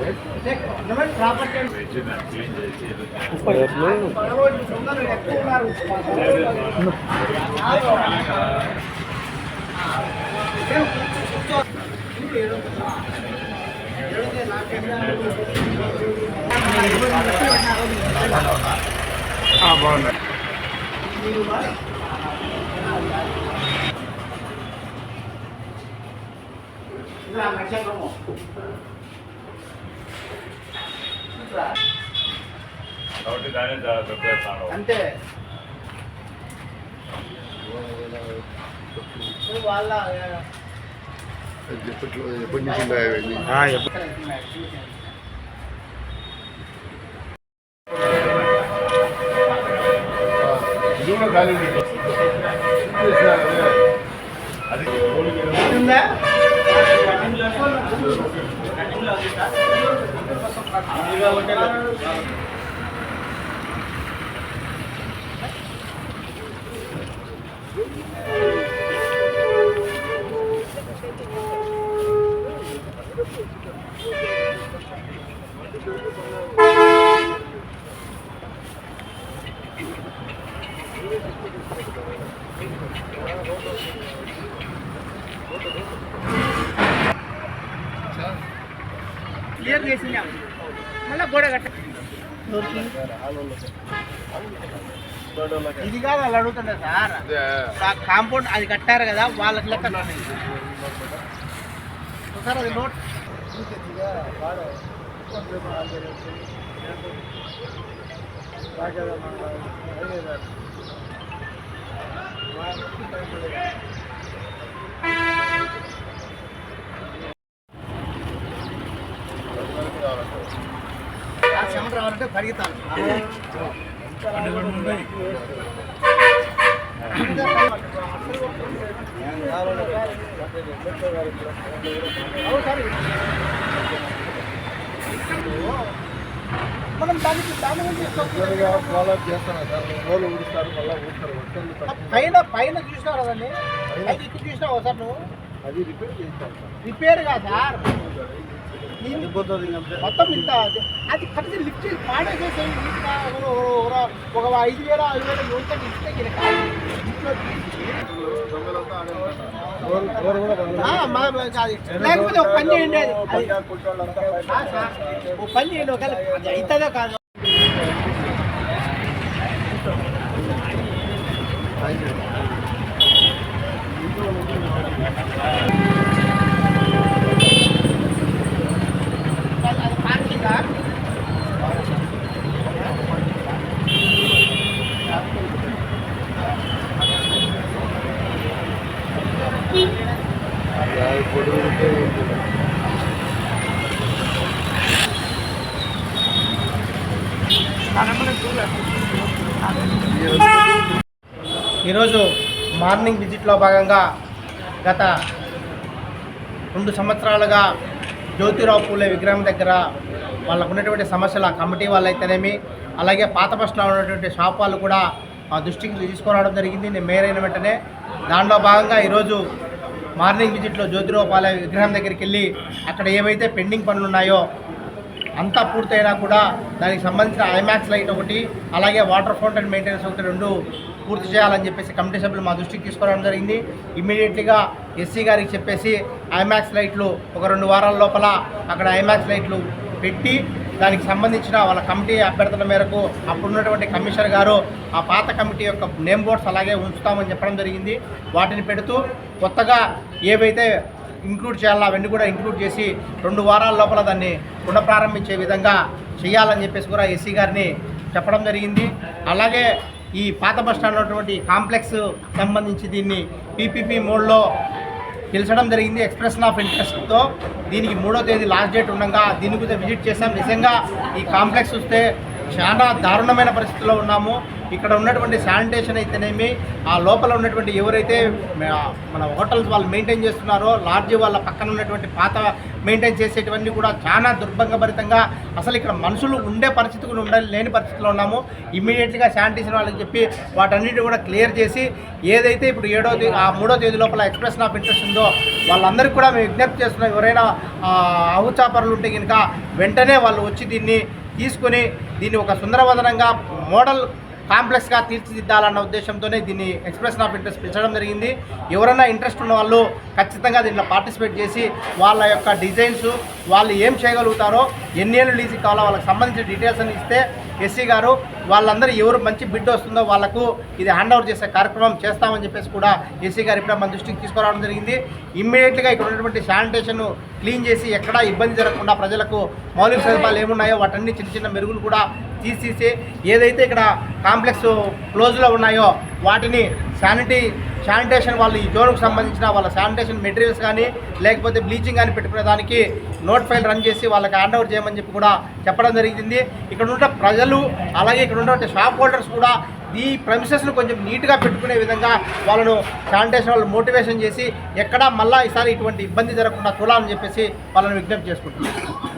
బాగున్నాయి. ప్రాపర్టీ ఎక్కువ ఉన్నారు కాబట్టి దాన్ని చాలా చెప్పేస్తాను అంతే వాళ్ళ ఎప్పట్లో ఎప్పటి నుంచి ఉన్నాయి అవన్నీ ఇది కూడా ఖాళీ ఉంది. అది ఉందా క్లియర్ చేసిందా మళ్ళీ గోడ కట్ట. ఇది కాదు వాళ్ళు అడుగుతుండే సార్ ఆ కాంపౌండ్ అది కట్టారు కదా వాళ్ళకి లెక్క సార్ అది నోట్. ఆ చెమట రావాలంటే పరిగెత్తాలి. మనం దానికి ఫాలో చేస్తున్నా సార్. రోజు ఊడుస్తారు మళ్ళీ ఊడతారు పైన పైన చూసినావు కదండి అది ఇక్కడ చూసినావు సార్ నువ్వు? అది రిపేర్ చేస్తాను రిపేర్గా సార్? మొత్తం ఇంత అది- అది లిఫ్ట్ చేసి పాడేసేసి ఒక- ఐదు వేల ఆరు వేల యువత ఇస్తే లేకపోతే ఒక పని చేయండి అది. అది ఒక పని చేయండి ఒకవేళ అది అవుతుందో కాదు you. ఈరోజు మార్నింగ్ విజిట్లో భాగంగా గత రెండు సంవత్సరాలుగా జ్యోతిరావు పూలే విగ్రహం దగ్గర వాళ్ళకు ఉన్నటువంటి సమస్యలు ఆ కమిటీ వాళ్ళైతేనేమి అలాగే పాత బస్సులో ఉన్నటువంటి షాప్ వాళ్ళు కూడా ఆ దృష్టికి తీసుకురావడం జరిగింది. నేను మేయర్ అయిన వెంటనే దాంట్లో భాగంగా ఈరోజు మార్నింగ్ విజిట్లో జ్యోతిరావు పాలే విగ్రహం దగ్గరికి వెళ్ళి అక్కడ ఏవైతే పెండింగ్ పనులు ఉన్నాయో అంతా పూర్తయినా కూడా దానికి సంబంధించిన ఐమాక్స్ లైట్ ఒకటి అలాగే వాటర్ ఫౌంటైన్ మెయింటెనెన్స్ ఒకటి రెండు పూర్తి చేయాలని చెప్పేసి కమిటీ సభ్యులు మా దృష్టికి తీసుకురావడం జరిగింది. ఇమీడియట్లీగా ఎస్సీ గారికి చెప్పేసి ఐమాక్స్ లైట్లు ఒక రెండు వారాల లోపల అక్కడ ఐమాక్స్ లైట్లు పెట్టి దానికి సంబంధించిన వాళ్ళ కమిటీ అభ్యర్థన మేరకు అప్పుడున్నటువంటి కమిషనర్ గారు ఆ పాత కమిటీ యొక్క నేమ్ బోర్డ్స్ అలాగే ఉంచుతామని చెప్పడం జరిగింది. వాటిని పెడుతూ కొత్తగా ఏవైతే ఇంక్లూడ్ చేయాలా అవన్నీ కూడా ఇంక్లూడ్ చేసి రెండు వారాల లోపల దాన్ని పునఃప్రారంభించే విధంగా చేయాలని చెప్పేసి కూడా ఎస్సీ గారిని చెప్పడం జరిగింది. అలాగే ఈ పాత బస్ స్టాండ్ ఉన్నటువంటి కాంప్లెక్స్ సంబంధించి దీన్ని పీపీపీ మోడ్లో పిలిచడం జరిగింది. ఎక్స్ప్రెషన్ ఆఫ్ ఇంట్రెస్ట్తో దీనికి మూడో తేదీ లాస్ట్ డేట్ ఉండగా దీని గురించి విజిట్ చేసాం నిజంగా ఈ కాంప్లెక్స్ చూస్తే చాలా దారుణమైన పరిస్థితిలో ఉన్నాము. ఇక్కడ ఉన్నటువంటి శానిటేషన్ అయితేనేమి ఆ లోపల ఉన్నటువంటి ఎవరైతే మన హోటల్స్ వాళ్ళు మెయింటైన్ చేస్తున్నారో లాడ్జి వాళ్ళ పక్కన ఉన్నటువంటి పాత మెయింటైన్ చేసేటివన్నీ కూడా చాలా దుర్భంగభరితంగా అసలు ఇక్కడ మనుషులు ఉండే పరిస్థితి కూడా ఉండాలి లేని పరిస్థితిలో ఉన్నాము. ఇమ్మీడియట్గా శానిటేషన్ వాళ్ళకి చెప్పి వాటన్నిటి కూడా క్లియర్ చేసి ఏదైతే ఇప్పుడు ఏడో తేదీ ఆ మూడో తేదీ లోపల ఎక్స్ప్రెషన్ ఆఫ్ ఇంట్రెస్ట్ ఉందో వాళ్ళందరికీ కూడా మేము విజ్ఞప్తి చేస్తున్నాం ఎవరైనా అవుచాపరులు ఉంటే కనుక వెంటనే వాళ్ళు వచ్చి దీన్ని తీసుకొని దీన్ని ఒక సుందరవదనంగా మోడల్ కాంప్లెక్స్గా తీర్చిదిద్దాలన్న ఉద్దేశంతోనే దీన్ని ఎక్స్ప్రెషన్ ఆఫ్ ఇంట్రెస్ట్ పెంచడం జరిగింది. ఎవరైనా ఇంట్రెస్ట్ ఉన్న వాళ్ళు ఖచ్చితంగా దీంట్లో పార్టిసిపేట్ చేసి వాళ్ళ యొక్క డిజైన్స్ వాళ్ళు ఏం చేయగలుగుతారో ఎన్ని ఏళ్ళు లీజు కావాలో వాళ్ళకి సంబంధించిన డీటెయిల్స్ అని ఇస్తే ఎస్సీ గారు వాళ్ళందరూ ఎవరు మంచి బిడ్ వస్తుందో వాళ్ళకు ఇది హ్యాండ్ ఓవర్ చేసే కార్యక్రమం చేస్తామని చెప్పేసి కూడా ఎస్సీ గారు ఇప్పుడే మన దృష్టికి తీసుకురావడం జరిగింది. ఇమ్మీడియట్గా ఇక్కడ ఉన్నటువంటి శానిటేషన్ క్లీన్ చేసి ఎక్కడా ఇబ్బంది జరగకుండా ప్రజలకు మౌలిక సదుపాయాలు ఏమున్నాయో వాటన్ని చిన్న చిన్న మెరుగులు కూడా తీసేసి ఏదైతే ఇక్కడ కాంప్లెక్స్ క్లోజ్లో ఉన్నాయో వాటిని శానిటీ శానిటేషన్ వాళ్ళు ఈ జోన్కు సంబంధించిన వాళ్ళ శానిటేషన్ మెటీరియల్స్ కానీ లేకపోతే బ్లీచింగ్ కానీ పెట్టుకునే దానికి నోట్ ఫైల్ రన్ చేసి వాళ్ళకి హ్యాండ్ ఓవర్ చేయమని చెప్పి కూడా చెప్పడం జరిగింది. ఇక్కడ ఉన్న ప్రజలు అలాగే ఇక్కడ ఉన్నటువంటి షాప్ హోల్డర్స్ కూడా ఈ ప్రమిసెస్ను కొంచెం నీట్గా పెట్టుకునే విధంగా వాళ్ళను శానిటేషన్ వాళ్ళు మోటివేషన్ చేసి ఎక్కడా మళ్ళీ ఈసారి ఇటువంటి ఇబ్బంది జరగకుండా చూడాలని చెప్పేసి వాళ్ళని విజ్ఞప్తి చేసుకుంటున్నాం.